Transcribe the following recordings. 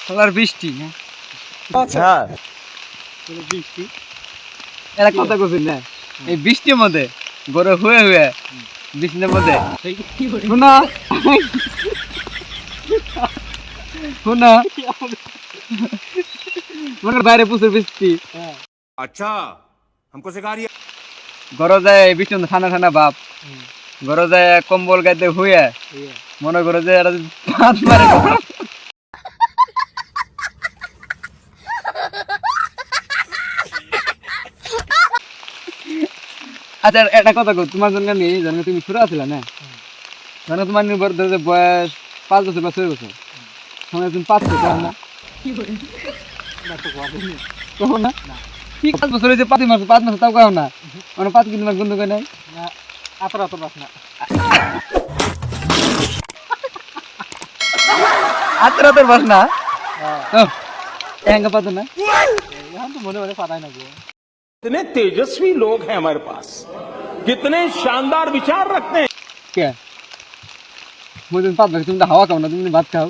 Solar বৃষ্টি হ্যাঁ হ্যাঁ বৃষ্টি এরা কথা কইছেন না এই বৃষ্টির মধ্যে গরু হয়ে হয়ে বৃষ্টির মধ্যে শোনা শোনা মনে হয় বাইরে প্রচুর বৃষ্টি হ্যাঁ अच्छा हमको सिखा रही है ঘর যায় বৃষ্টি মধ্যে ঠান্ডা ঠান্ডা ভাব হুম, ঘর যায় কম্বল গাইতে হয়ে এই মনে করে যে এরা যদি পাঁচ মারে আচ্ছা একটা কথা কো তোমার জন্য নেই জানো তুমি ছোট আছিলা না? জানো তোমার নির্ভর ধরো যে বয়স পাঁচ বছর বা ছয় বছর সময় তুমি পাঁচ বছর না না তো ভাবিনি। কখনো না? কি পাঁচ বছর হয়েছে পাঁচ মাস পাঁচ মাস তাও কাও না। মানে পাঁচ কিন্তু মাস বন্ধু করে নাই না আতর আতর বাস না। হাতের হাতের বাস না? হ্যাঁ এঙ্গা পাতো না? এখন তো মনে মনে পাতাই না গো कितने तेजस्वी लोग हैं हमारे पास कितने शानदार विचार रखते हैं কে মই তুমি পাঁচ বছর তুমি তো হাওয়া খাও না তুমি তো ভাত খাও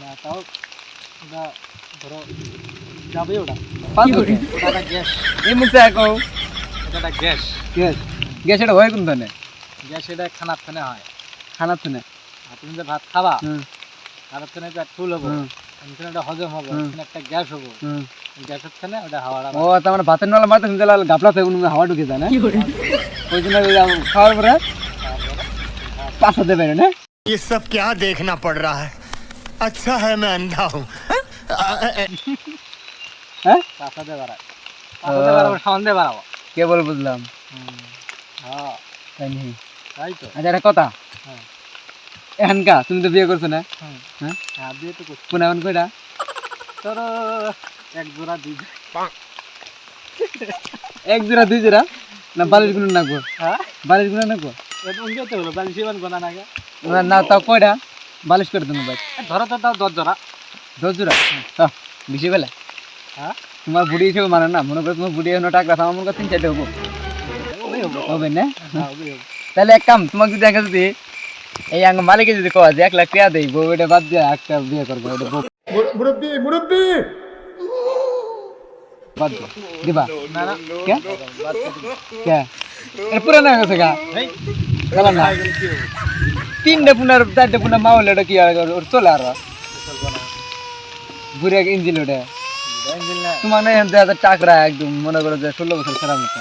না তাও ওটা ধরো যাবে ওটা পাঁচ বছর ওটা একটা গ্যাস এই মুখে একো এটা একটা গ্যাস গ্যাস গ্যাস এটা হয় কোন ধরনের গ্যাস এটা খানার থানে হয় খানা তো না আর তুমি যে ভাত খাবা হুম খানার থানে পেট ফুল হবো হুম এখানে একটা হজম হবে হুম। এখানে একটা গ্যাস হবো হুম ওই গ্যাসের থানে ওটা হাওয়াটা ও তার মানে ভাতের নলা মারতে শুনতে লাল গাপলা থেকে কোনো হাওয়া ঢুকে যায় না ওই জন্য ওই আম- খাওয়ার পরে পাশা দেবে না ये सब क्या देखना पड़ रहा है अच्छा है मैं अंधा हूँ হ্যাঁ কাঁচাতে বাড়ায় কাঁচাতে বাড়াবো সন্ধ্যে বাড়াবো কে বল বুঝলাম হ্যাঁ তাই নাকি? তাই তো আচ্ছা একটা কথা হ্যাঁ এখানকা তুমি তো বিয়ে করছ না? হ্যাঁ? হ্যাঁ বিয়ে তো করছি। কোন এখন কয়টা তোর এক জোড়া দুই এক জোড়া দুই জোড়া? না হ্যাঁ? নাকবো এরকম দিয়ে তো হলো বালিশ ইমান গোনা নাগে না না তাও কয়টা বালিশ করে তুমি ভাই ধরো তো তাও দশ জোড়া। দশ জোড়া? হ্যাঁ বেশি বেলা। হ্যাঁ? তোমার বুড়ি হিসেবে মানে না মনে করো তোমার বুড়ি এখন টাকা আমার মনে করো তিন চারটে হব। হবে না? হ্যাঁ তাহলে এক কাম তোমাকে যদি আগে যদি এই আঙ্গ মালিকে যদি কওয়া যে এক লাখ টাকা দেই বউ এটা বাদ দিয়ে একটা বিয়ে করব এটা বউ মুরব্বি মুরব্বি! বাদ দে দিবা। না না কে? কে? এটা পুরানো গেছে গা। গেল না। তিনটে পুনার চারটে পুনার মাউল এটা কি আর চলে আর? বুড়ে ইঞ্জিন ওটা তোমার না এখান থেকে টাকরা একদম মনে করো যে ষোলো বছর খেলার মতো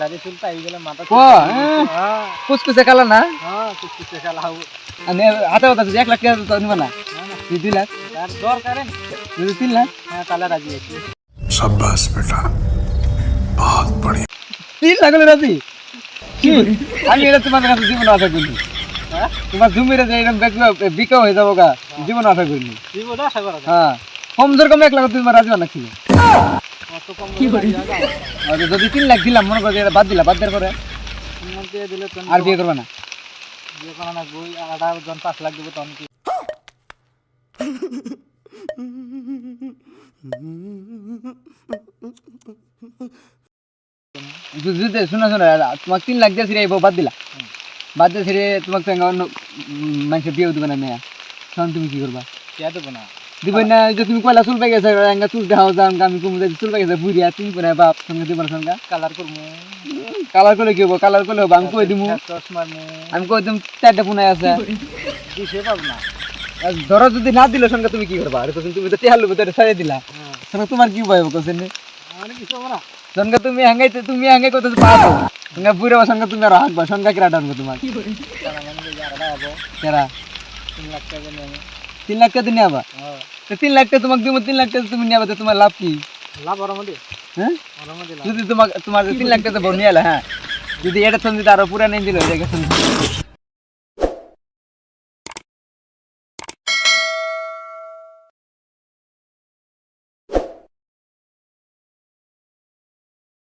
দাড়ি চুল পাই গেলে মাথা কুচকুচে হ্যাঁ? খেলা না? কুচকুচে খেলা তোমার জীবন আশা করিনি জমিরে যে এরকম বিকা হয়ে যাব গা জীবন আশা করিনি জীবন আশা কম জোর কম এক লাখ তুমি রাজি না ছিল করি? যদি তিন লাখ দিলাম মনে করো বাদ দিলা বাদ দেওয়ার পরে? আর বিয়ে করবে না? বিয়ে করা না বই আঠারো জন পাঁচ লাখ দেবো তখন কি? যদি যদি শোনা শোনা তোমাকে তিন লাখ দিয়ে এই বাদ দিলা। বাদ দিয়ে ছিঁড়ে তোমাকে মানুষের বিয়েও দিবে না মেয়া। তখন তুমি কি করবা? কে দেবো না। দিবে না যে তুমি কয়লা চুল পাই গেছে এঙ্গা চুল দেখাও যান আমি কুমু যাই চুল পাই গেছে বুড়িয়া তুমি করে বাপ সঙ্গে দিব না সঙ্গে। কালার করব। কালার করলে কি হব? কালার করলে হব? আমি কই দিমু? আমি কই দিম? চারটে পুনাই আছে। ধরো যদি না দিলে সঙ্গে তুমি কি করবা? আরে তুমি তো টেহার লোক তো ছাড়িয়ে দিলা। হ্যাঁ। সঙ্গে তোমার কি ভয় হবে কোসেন? সঙ্গে তুমি হ্যাঙ্গাইতে তুমি হ্যাঙ্গাই করতে পারো সঙ্গে বুড়ে সঙ্গে তুমি আর হাঁকবা সঙ্গে কিরা টানবো তোমার। কেরা? তিন লাখ টাকা তিন লাখ টাকা দিনে আবার হ্যাঁ। তো তিন লাখ টাকা তোমাকে দিব তিন লাখ টাকা তুমি নিয়ে আবার তো তোমার লাভ কি? লাভ ওর মধ্যে হ্যাঁ? যদি তোমাকে তোমার তিন লাখ টাকা বউ নিয়ে এলে হ্যাঁ। যদি এটা তুমি আরও পুরা নেই দিল এটা